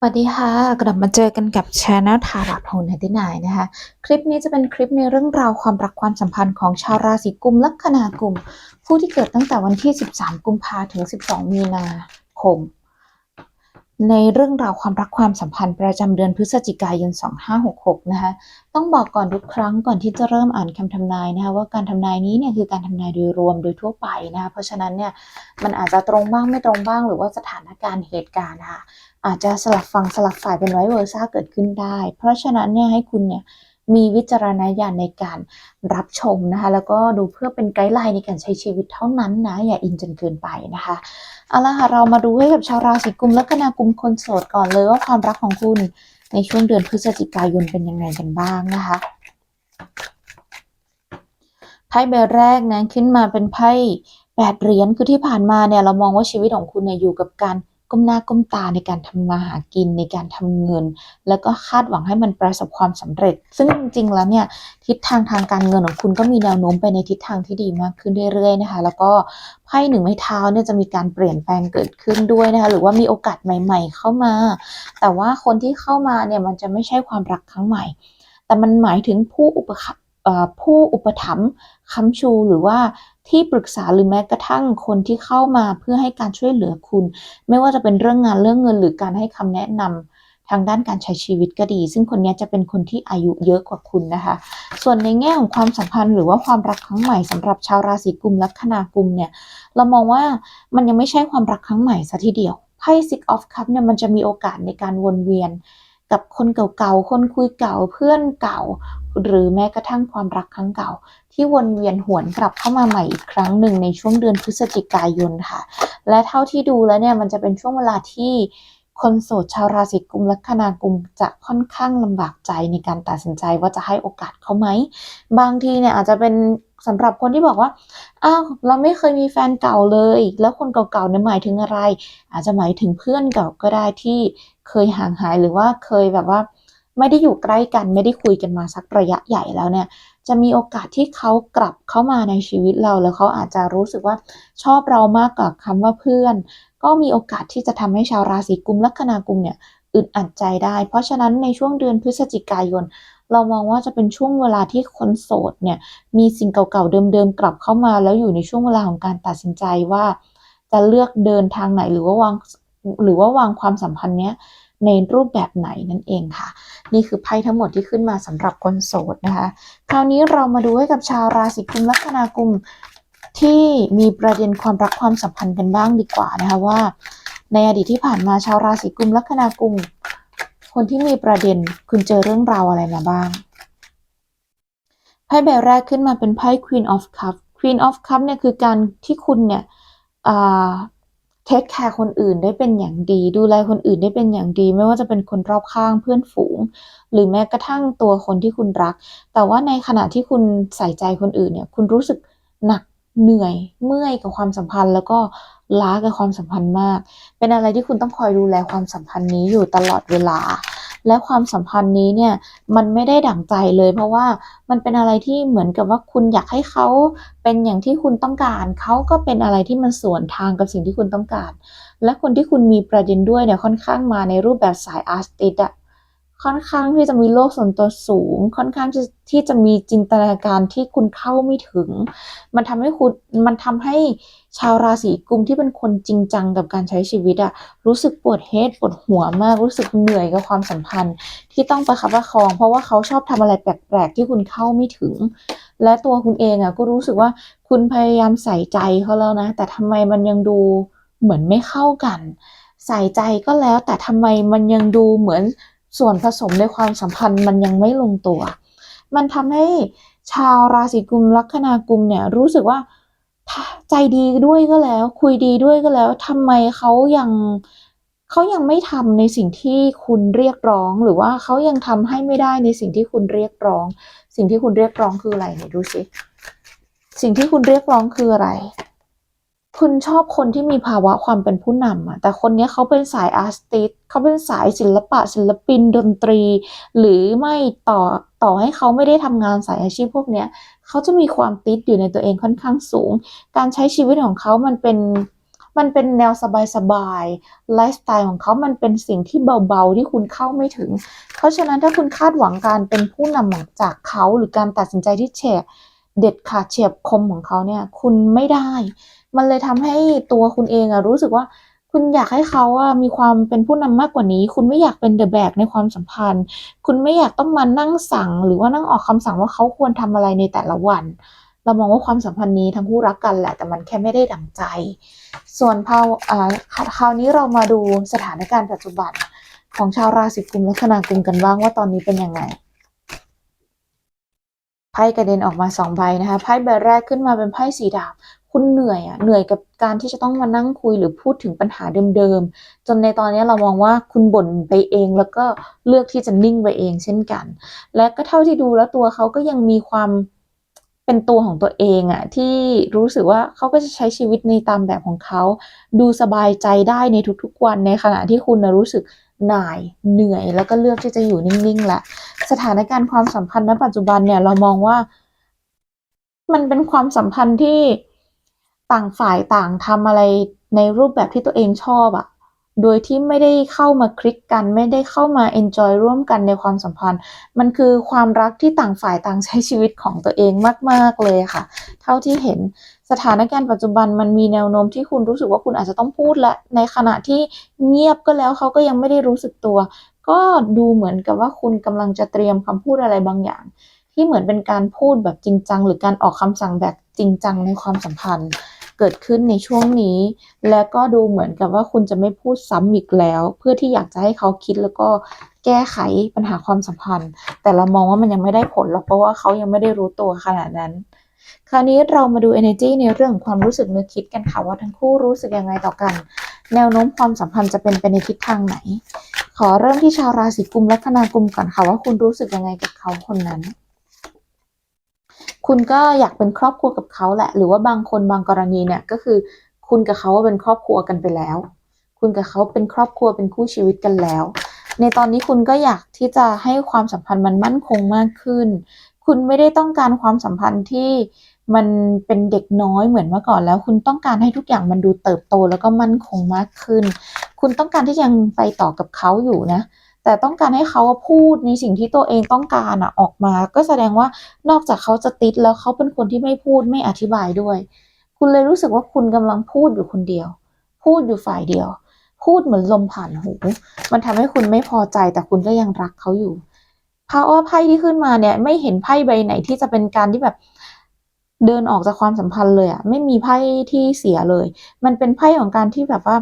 สวัสดีค่ะกลับมาเจอกันกับช anel ทาราโฮนที่ไหนนะคะ คลิปนี้จะเป็นคลิปในเรื่องราวความรักความสัมพันธ์ของชาวราศีกุมลัคนากุม ผู้ที่เกิดตั้งแต่วันที่ 13 กุมภาถึง 12 มีนาคม ในเรื่องราวความรักความสัมพันธ์ประจำเดือนพฤศจิกายน 2566 นะคะ ต้องบอกก่อนทุกครั้งก่อนที่จะเริ่มอ่านคำทำนายนะคะว่าการทำนายนี้เนี่ยคือการทำนายโดยรวมโดยทั่วไปนะคะ เพราะฉะนั้นเนี่ยมันอาจจะตรงบ้างไม่ตรงบ้างหรือว่าสถานการณ์เหตุการณ์นะคะอาจจะสลับฟังสลับฝ่ายเป็นไวเวอร์ซ่าเกิดขึ้นได้ เพราะฉะนั้นเนี่ยให้คุณเนี่ย มีวิจารณญาณในการรับชมนะคะแล้วก็ดูเพื่อเป็นไกด์ไลน์ในการใช้ชีวิตเท่านั้นนะ อย่าอินจนเกินไปนะคะเอาละค่ะเรามาดูให้กับชาวราศีกุมและคณากุมคนโสดก่อนเลยว่าความรักของคุณในช่วงเดือนพฤศจิกายนเป็นยังไงกันบ้างนะคะไพ่ใบแรกนะขึ้นมาเป็นไพ่แปดเหรียญคือที่ผ่านมาเนี่ยเรามองว่าชีวิตของคุณเนี่ยอยู่กับการ ก้มหน้าก้มตาในการทำมาหากินในการทำเงิน แล้วก็คาดหวังให้มันประสบความสำเร็จ ซึ่งจริงๆแล้วเนี่ยทิศทางทางการเงินของคุณก็มีแนวโน้มไปในทิศทางที่ดีมากขึ้นเรื่อยๆนะคะ แล้วก็ไพ่หนึ่งไม้เท้าเนี่ยจะมีการเปลี่ยนแปลงเกิดขึ้นด้วยนะคะหรือว่ามีโอกาสใหม่ ๆ เข้ามา แต่ว่าคนที่เข้ามาเนี่ยมันจะไม่ใช่ความรักครั้งใหม่ แต่มันหมายถึงผู้อุป ผู้อุปถัมภ์ค้ำชูหรือว่าที่ปรึกษาหรือแม้กระทั่งคนที่เข้ามาเพื่อให้การช่วยเหลือคุณ ไม่ว่าจะเป็นเรื่องงานเรื่องเงิน หรือการให้คำแนะนำทางด้านการใช้ชีวิตก็ดี ซึ่งคนนี้จะเป็นคนที่อายุเยอะกว่าคุณนะคะ ส่วนในแง่ของความสัมพันธ์หรือว่าความรักครั้งใหม่สำหรับชาวราศีกุมและคนากุมเนี่ย เรามองว่ามันยังไม่ใช่ความรักครั้งใหม่ซะทีเดียวไพ่ Six of Cups เนี่ยมันจะมีโอกาสในการวนเวียน กับคนเก่าๆ คนคุยเก่าเพื่อนเก่า หรือแม้กระทั่งความรักครั้งเก่า ที่วนเวียนหวนกลับเข้ามาใหม่อีกครั้งหนึ่งในช่วงเดือนพฤศจิกายนค่ะ และเท่าที่ดูแล้วเนี่ยมันจะเป็นช่วงเวลาที่คนโสดชาวราศีกุมและคนากุมจะค่อนข้างลำบากใจในการตัดสินใจว่าจะให้โอกาสเขาไหม บางทีเนี่ยอาจจะเป็นสำหรับคนที่บอกว่า อ้าวเราไม่เคยมีแฟนเก่าเลย แล้วคนเก่าๆเนี่ยหมายถึงอะไร อาจจะหมายถึงเพื่อนเก่าก็ได้ที่ เคยห่างหายหรือว่าเคยแบบว่าไม่ได้อยู่ใกล้กันไม่ได้คุยกันมาสักระยะใหญ่แล้วเนี่ย จะมีโอกาสที่เขากลับเข้ามาในชีวิตเรา แล้วเขาอาจจะรู้สึกว่าชอบเรามากกว่าคำว่าเพื่อน ก็มีโอกาสที่จะทำให้ชาวราศีกุมลัคนากุมเนี่ยอึดอัดใจได้ เพราะฉะนั้นในช่วงเดือนพฤศจิกายน เรามองว่าจะเป็นช่วงเวลาที่คนโสดเนี่ยมีสิ่งเก่าๆเดิมๆกลับเข้ามา แล้วอยู่ในช่วงเวลาของการตัดสินใจว่า จะเลือกเดินทางไหนหรือว่าวาง หรือว่าวางความสัมพันธ์เนี้ยในรูปแบบไหนนั่นเองค่ะ นี่คือไพ่ทั้งหมดที่ขึ้นมาสำหรับคนโสดนะคะ คราวนี้เรามาดูให้กับชาวราศีกุมลัคนากุมที่มีประเด็นความรักความสัมพันธ์กันบ้างดีกว่านะคะว่า ในอดีตที่ผ่านมาชาวราศีกุมลัคนากุมคนที่มีประเด็นคุณเจอเรื่องราวอะไรมาบ้างไพ่ใบแรกขึ้นมาเป็นไพ่ Queen of Cups Queen of Cups เนี่ยคือการที่คุณเนี่ย เทคแคร์คนอื่นได้เป็นอย่างดี ดูแลคนอื่นได้เป็นอย่างดี ไม่ว่าจะเป็นคนรอบข้างเพื่อนฝูง หรือแม้กระทั่งตัวคนที่คุณรัก แต่ว่าในขณะที่คุณใส่ใจคนอื่นเนี่ยคุณรู้สึกหนักเหนื่อยเมื่อยกับความสัมพันธ์ แล้วก็ล้ากับความสัมพันธ์มาก เป็นอะไรที่คุณต้องคอยดูแลความสัมพันธ์นี้อยู่ตลอดเวลา และความสัมพันธ์นี้เนี่ยมันไม่ได้ดั่งใจเลย เพราะว่ามันเป็นอะไรที่เหมือนกับว่าคุณอยากให้เขาเป็นอย่างที่คุณต้องการ เขาก็เป็นอะไรที่มันสวนทางกับสิ่งที่คุณต้องการ และคนที่คุณมีประเด็นด้วยเนี่ยค่อนข้างมาในรูปแบบสายอาร์ติสอะ ค่อนข้างที่จะมีโลกส่วนตัวสูง ค่อนข้างที่จะมีจินตนาการที่คุณเข้าไม่ถึง มันทำให้คุณมันทำให้ชาวราศีกุมที่เป็นคนจริงจังกับการใช้ชีวิตอะรู้สึกปวดเฮดปวดหัวมาก รู้สึกเหนื่อยกับความสัมพันธ์ ที่ต้องประคับประคอง เพราะว่าเขาชอบทำอะไรแปลกๆ ที่คุณเข้าไม่ถึง และตัวคุณเองอะก็รู้สึกว่าคุณพยายามใส่ใจเขาแล้วนะ แต่ทำไมมันยังดูเหมือนไม่เข้ากัน ใส่ใจก็แล้ว แต่ทำไมมันยังดูเหมือน ส่วนผสมในความสัมพันธ์มันยังไม่ลงตัว มันทำให้ชาวราศีกุมลัคนากุมเนี่ยรู้สึกว่าใจดีด้วยก็แล้ว คุยดีด้วยก็แล้วทำไมเขายังเขายังไม่ทำในสิ่งที่คุณเรียกร้อง หรือว่าเขายังทำให้ไม่ได้ในสิ่งที่คุณเรียกร้อง สิ่งที่คุณเรียกร้องคืออะไรเนี่ยดูสิสิ่งที่คุณเรียกร้องคืออะไร คุณชอบคนที่มีภาวะความเป็นผู้นำอะแต่คนนี้เขาเป็นสายอาร์ติสเขาเป็นสายศิลปะศิลปินดนตรี หรือไม่ต่อต่อให้เขาไม่ได้ทำงานสายอาชีพพวกเนี้ยเขาจะมีความติดอยู่ในตัวเองค่อนข้างสูง การใช้ชีวิตของเขามันเป็นมันเป็นแนวสบายๆไลฟ์สไตล์ของเขามันเป็นสิ่งที่เบาๆ ที่คุณเข้าไม่ถึง เพราะฉะนั้นถ้าคุณคาดหวังการเป็นผู้นำจากเขาหรือการตัดสินใจที่เฉียบเด็ดขาดเฉียบคมของเขาเนี่ย คุณไม่ได้ มันเลยทำให้ตัวคุณเองอะรู้สึกว่า คุณอยากให้เขาอะมีความเป็นผู้นำมากกว่านี้ คุณไม่อยากเป็นเดอะแบกในความสัมพันธ์ คุณไม่อยากต้องมานั่งสั่ง หรือว่านั่งออกคำสั่งว่าเขาควรทำอะไรในแต่ละวัน เรามองว่าความสัมพันธ์นี้ทั้งคู่รักกันแหละ แต่มันแค่ไม่ได้ดั่งใจ ส่วนพาวอ่าคราวนี้เรามาดูสถานการณ์ปัจจุบันของชาวราศีกุมลัคนากุมกันบ้างว่าตอนนี้เป็นยังไงไพ่กระเด็นออกมาสองใบนะคะไพ่ใบแรกขึ้นมาเป็นไพ่สีดาบ คุณเหนื่อยอะเหนื่อยกับการที่จะต้องมานั่งคุยหรือพูดถึงปัญหาเดิมๆ จนในตอนนี้เรามองว่าคุณบ่นไปเองแล้วก็เลือกที่จะนิ่งไปเองเช่นกัน และก็เท่าที่ดูแล้วตัวเขาก็ยังมีความเป็นตัวของตัวเองอะที่รู้สึกว่าเขาก็จะใช้ชีวิตในตามแบบของเขา ดูสบายใจได้ในทุกๆวันในขณะที่คุณนะรู้สึกหน่ายเหนื่อย แล้วก็เลือกที่จะอยู่นิ่งๆและสถานการณ์ความสัมพันธ์ณปัจจุบันเนี่ยเรามองว่า มันเป็นความสัมพันธ์ที่ ต่างฝ่ายต่างทำอะไรในรูปแบบที่ตัวเองชอบอะโดยที่ไม่ได้เข้ามาคลิกกัน ไม่ได้เข้ามาเอนจอยร่วมกันในความสัมพันธ์ มันคือความรักที่ต่างฝ่ายต่างใช้ชีวิตของตัวเองมาก ๆ เลยค่ะ เท่าที่เห็นสถานการณ์ปัจจุบันมันมีแนวโน้มที่คุณรู้สึกว่าคุณอาจจะต้องพูดและ ในขณะที่เงียบก็แล้วเขาก็ยังไม่ได้รู้สึกตัว ก็ดูเหมือนกับว่าคุณกำลังจะเตรียมคำพูดอะไรบางอย่าง ที่เหมือนเป็นการพูดแบบจริงจัง หรือการออกคำสั่งแบบจริงจังในความสัมพันธ์ เกิดขึ้นในช่วงนี้ และก็ดูเหมือนกับว่าคุณจะไม่พูดซ้ำอีกแล้ว เพื่อที่อยากจะให้เขาคิดแล้วก็แก้ไขปัญหาความสัมพันธ์ แต่เรามองว่ามันยังไม่ได้ผลหรอกเพราะว่าเขายังไม่ได้รู้ตัวขนาดนั้น คราวนี้เรามาดู energy ในเรื่องของความรู้สึกนึกคิดกันค่ะว่าทั้งคู่รู้สึกยังไงต่อกัน แนวโน้มความสัมพันธ์จะเป็นไปในทิศทางไหน ขอเริ่มที่ชาวราศีกุมแลัคนากุมก่อนค่ะว่าคุณรู้สึกยังไงกับเขาคนนั้น คุณก็อยากเป็นครอบครัวกับเขาแหละ หรือว่าบางคนบางกรณีเนี่ยก็คือ คุณกับเขาเป็นครอบครัวกันไปแล้ว คุณกับเขาเป็นครอบครัวเป็นคู่ชีวิตกันแล้ว ในตอนนี้คุณก็อยากที่จะให้ความสัมพันธ์มันมั่นคงมากขึ้น คุณไม่ได้ต้องการความสัมพันธ์ที่มันเป็นเด็กน้อยเหมือนเมื่อก่อนแล้ว คุณต้องการให้ทุกอย่างมันดูเติบโตแล้วก็มั่นคงมากขึ้น คุณต้องการที่ยังไปต่อกับเขาอยู่นะ แต่ต้องการให้เขาพูดในสิ่งที่ตัวเองต้องการอะออกมา ก็แสดงว่านอกจากเขาจะติดแล้วเขาเป็นคนที่ไม่พูดไม่อธิบายด้วย คุณเลยรู้สึกว่าคุณกำลังพูดอยู่คนเดียว พูดอยู่ฝ่ายเดียว พูดเหมือนลมผ่านหู มันทำให้คุณไม่พอใจแต่คุณก็ยังรักเขาอยู่เพราะว่าไพ่ที่ขึ้นมาเนี่ยไม่เห็นไพ่ใบไหนที่จะเป็นการที่แบบเดินออกจากความสัมพันธ์เลยอะไม่มีไพ่ที่เสียเลย มันเป็นไพ่ของการที่แบบว่า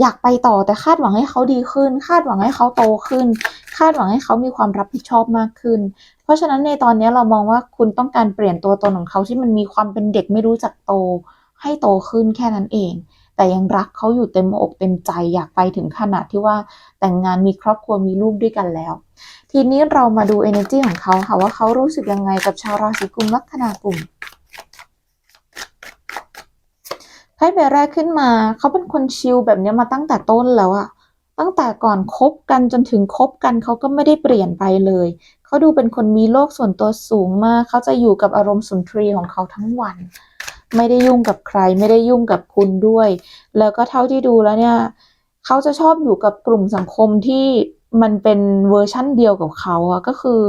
อยากไปต่อแต่คาดหวังให้เขาดีขึ้น คาดหวังให้เขาโตขึ้น คาดหวังให้เขามีความรับผิดชอบมากขึ้น เพราะฉะนั้นในตอนนี้เรามองว่าคุณต้องการเปลี่ยนตัวตนของเขาที่มันมีความเป็นเด็กไม่รู้จักโต ให้โตขึ้นแค่นั้นเอง แต่ยังรักเขาอยู่เต็มอกเต็มใจ อยากไปถึงขนาดที่ว่าแต่งงานมีครอบครัวมีลูกด้วยกันแล้ว ทีนี้เรามาดู energy ของเขาค่ะว่าเขารู้สึกยังไงกับชาวราศีกุมลัคนากุม ไพ่ใบแรกขึ้นมา เขาเป็นคนชิลแบบนี้มาตั้งแต่ต้นแล้วอะตั้งแต่ก่อนคบกันจนถึงคบกันเขาก็ไม่ได้เปลี่ยนไปเลย เขาดูเป็นคนมีโลกส่วนตัวสูงมาก เขาจะอยู่กับอารมณ์สุนทรีของเขาทั้งวัน ไม่ได้ยุ่งกับใคร ไม่ได้ยุ่งกับคุณด้วย แล้วก็เท่าที่ดูแล้วเนี่ย เขาจะชอบอยู่กับกลุ่มสังคมที่มันเป็นเวอร์ชั่นเดียวกับเขาอะก็คือ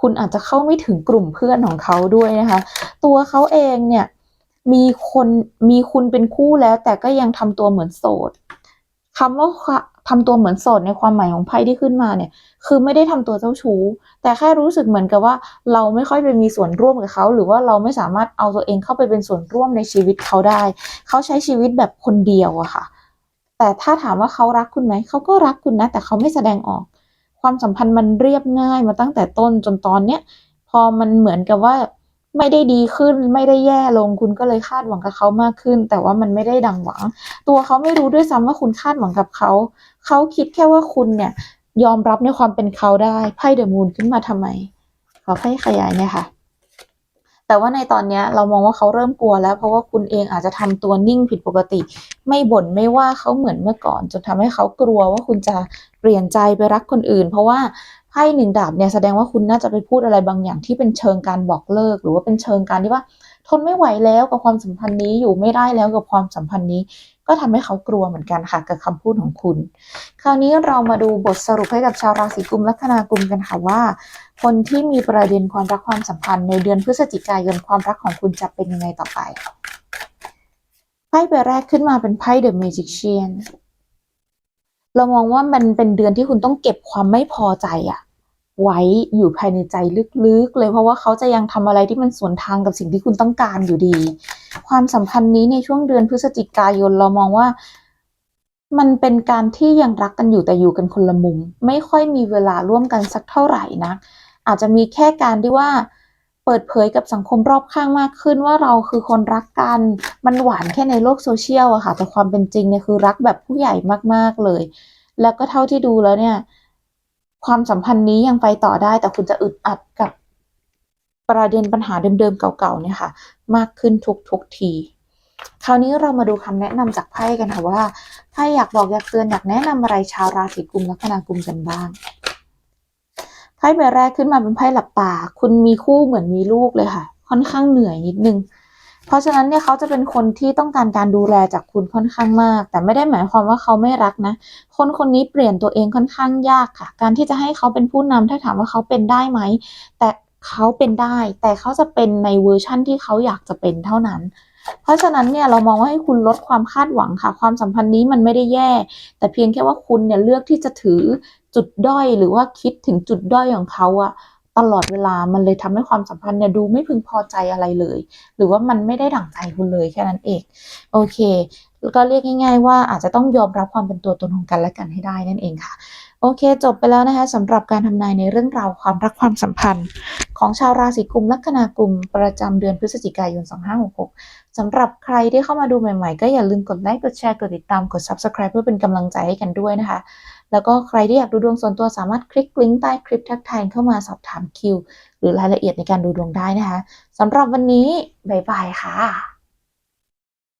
คุณอาจจะเข้าไม่ถึงกลุ่มเพื่อนของเขาด้วยนะคะ ตัวเขาเองเนี่ย มีคนมีคุณเป็นคู่แล้ว แต่ก็ยังทำตัวเหมือนโสดคำว่าทำตัวเหมือนโสดในความหมายของไพ่ที่ขึ้นมาเนี่ย คือไม่ได้ทำตัวเจ้าชู้ แต่แค่รู้สึกเหมือนกับว่า เราไม่ค่อยไปมีส่วนร่วมกับเขา หรือว่าเราไม่สามารถเอาตัวเองเข้าไปเป็นส่วนร่วมในชีวิตเขาได้ เขาใช้ชีวิตแบบคนเดียวอะค่ะ แต่ถ้าถามว่าเขารักคุณไหม เขาก็รักคุณนะ แต่เขาไม่แสดงออก ความสัมพันธ์มันเรียบง่ายมาตั้งแต่ต้นจนตอนเนี้ย พอมันเหมือนกับว่า ไม่ได้ดีขึ้น ไม่ได้แย่ลง คุณก็เลยคาดหวังกับเขามากขึ้น แต่ว่ามันไม่ได้ดังหวัง ตัวเขาไม่รู้ด้วยซ้ำว่าคุณคาดหวังกับเขา เขาคิดแค่ว่าคุณเนี่ยยอมรับในความเป็นเขาได้ไพ่เดอะมูนขึ้นมาทำไม ขอไพ่ขยายเนี่ยค่ะแต่ว่าในตอนนี้เรามองว่าเขาเริ่มกลัวแล้ว เพราะว่าคุณเองอาจจะทำตัวนิ่งผิดปกติ ไม่บ่นไม่ว่าเขาเหมือนเมื่อก่อน จนทำให้เขากลัวว่าคุณจะเปลี่ยนใจไปรักคนอื่น เพราะว่า ไพ่หนึ่งดาบเนี่ยแสดงว่าคุณน่าจะไปพูดอะไรบางอย่างที่เป็นเชิงการบอกเลิก หรือว่าเป็นเชิงการที่ว่า ทนไม่ไหวแล้วกับความสัมพันธ์นี้อยู่ไม่ได้แล้วกับความสัมพันธ์นี้ ก็ทำให้เขากลัวเหมือนกันค่ะกับคำพูดของคุณ คราวนี้เรามาดูบทสรุปให้กับชาวราศีกุมลัคนากุมกันค่ะว่า คนที่มีประเด็นความรักความสัมพันธ์ในเดือนพฤศจิกายนความรักของคุณจะเป็นยังไงต่อไปไพ่ใบแรกขึ้นมาเป็นไพ่ The Magician เรามองว่ามันเป็นเดือนที่คุณต้องเก็บความไม่พอใจอะไว้อยู่ภายในใจลึกๆ เลยเพราะว่าเขาจะยังทำอะไรที่มันสวนทางกับสิ่งที่คุณต้องการอยู่ดี ความสัมพันธ์นี้ในช่วงเดือนพฤศจิกายนเรามองว่า มันเป็นการที่ยังรักกันอยู่แต่อยู่กันคนละมุม ไม่ค่อยมีเวลาร่วมกันสักเท่าไหร่นะ อาจจะมีแค่การที่ว่า เปิดเผยกับสังคมรอบข้างมากขึ้นว่าเราคือคนรักกัน มันหวานแค่ในโลกโซเชียลอะค่ะ แต่ความเป็นจริงเนี่ยคือรักแบบผู้ใหญ่มากๆเลย แล้วก็เท่าที่ดูแล้วเนี่ย ความสัมพันธ์นี้ยังไปต่อได้ แต่คุณจะอึดอัดกับประเด็นปัญหาเดิมๆเก่าๆเนี่ยค่ะ มากขึ้นทุกๆทีคราวนี้เรามาดูคำแนะนำจากไพ่กันค่ะว่าไพ่อยากบอกอยากเตือนอยากแนะนำอะไรชาวราศีกุมลัคนากุมกันบ้าง ไพ่ใบแรกขึ้นมาเป็นไพ่หลับตา คุณมีคู่เหมือนมีลูกเลยค่ะ ค่อนข้างเหนื่อยนิดนึง เพราะฉะนั้นเนี่ยเขาจะเป็นคนที่ต้องการการดูแลจากคุณค่อนข้างมาก แต่ไม่ได้หมายความว่าเขาไม่รักนะ คนคนนี้เปลี่ยนตัวเองค่อนข้างยากค่ะ การที่จะให้เขาเป็นผู้นำถ้าถามว่าเขาเป็นได้ไหม แต่เขาเป็นได้ แต่เขาจะเป็นในเวอร์ชั่นที่เขาอยากจะเป็นเท่านั้นเพราะฉะนั้นเนี่ยเรามองว่าให้คุณลดความคาดหวังค่ะ ความสัมพันธ์นี้มันไม่ได้แย่ แต่เพียงแค่ว่าคุณเนี่ยเลือกที่จะถือ จุดด้อยหรือว่าคิดถึงจุดด้อยของเขาอะตลอดเวลามันเลยทำให้ความสัมพันธ์เนี่ยดูไม่พึงพอใจอะไรเลย หรือว่ามันไม่ได้ดั่งใจคุณเลยแค่นั้นเองโอเคก็เรียกง่าย ๆ ว่าอาจจะต้องยอมรับความเป็นตัวตนของกันและกันให้ได้นั่นเองค่ะ โอเค จบไปแล้วนะคะสำหรับการทำนายในเรื่องราวความรักความสัมพันธ์ ของชาวราศีกุมลัคนากุมประจำเดือนพฤศจิกายน 2566สำหรับใครที่เข้ามาดูใหม่ๆ ก็อย่าลืมกดไลค์กดแชร์กดติดตามกด Subscribe เพื่อเป็นกำลังใจให้กันด้วยนะคะ แล้วก็ใครที่อยากดูดวงส่วนตัวสามารถคลิกลิงก์ใต้คลิปทักทายเข้ามาสอบถามคิว หรือรายละเอียดในการดูดวงได้นะคะสำหรับวันนี้บ๊ายบายค่ะ